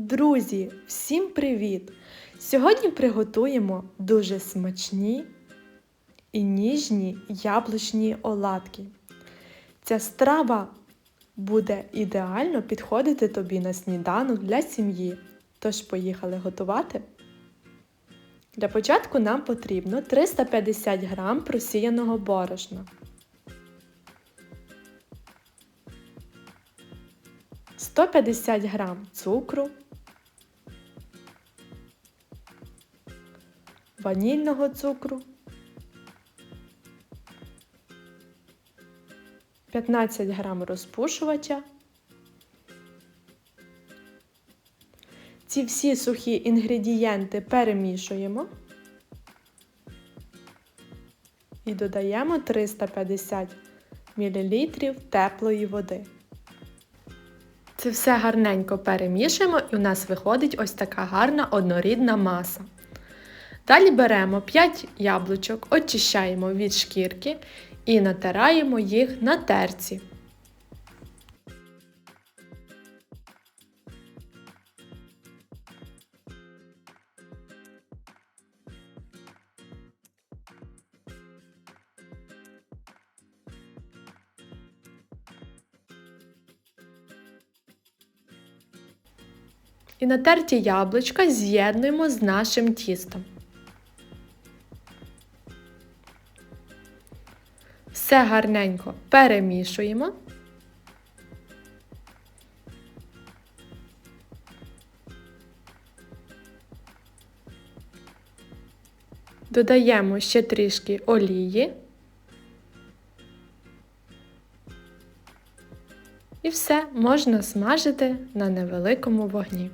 Друзі, всім привіт! Сьогодні приготуємо дуже смачні і ніжні яблучні оладки. Ця страва буде ідеально підходити тобі на сніданок для сім'ї. Тож поїхали готувати. Для початку нам потрібно 350 г просіяного борошна. 150 грам цукру, ванільного цукру, 15 грам розпушувача. Ці всі сухі інгредієнти перемішуємо і додаємо 350 мл теплої води. Це все гарненько перемішуємо і у нас виходить ось така гарна однорідна маса. Далі беремо 5 яблучок, очищаємо від шкірки і натираємо їх на терці. І натерті яблучка з'єднуємо з нашим тістом. Все гарненько перемішуємо. Додаємо ще трішки олії. І все можна смажити на невеликому вогні.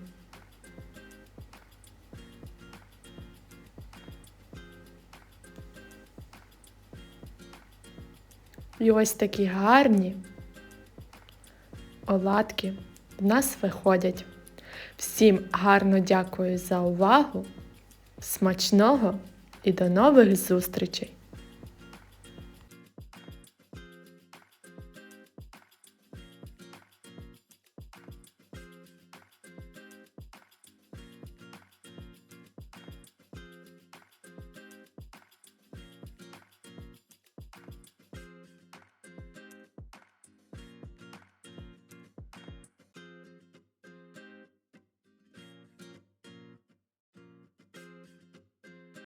І ось такі гарні оладки в нас виходять. Всім гарно дякую за увагу, смачного і до нових зустрічей!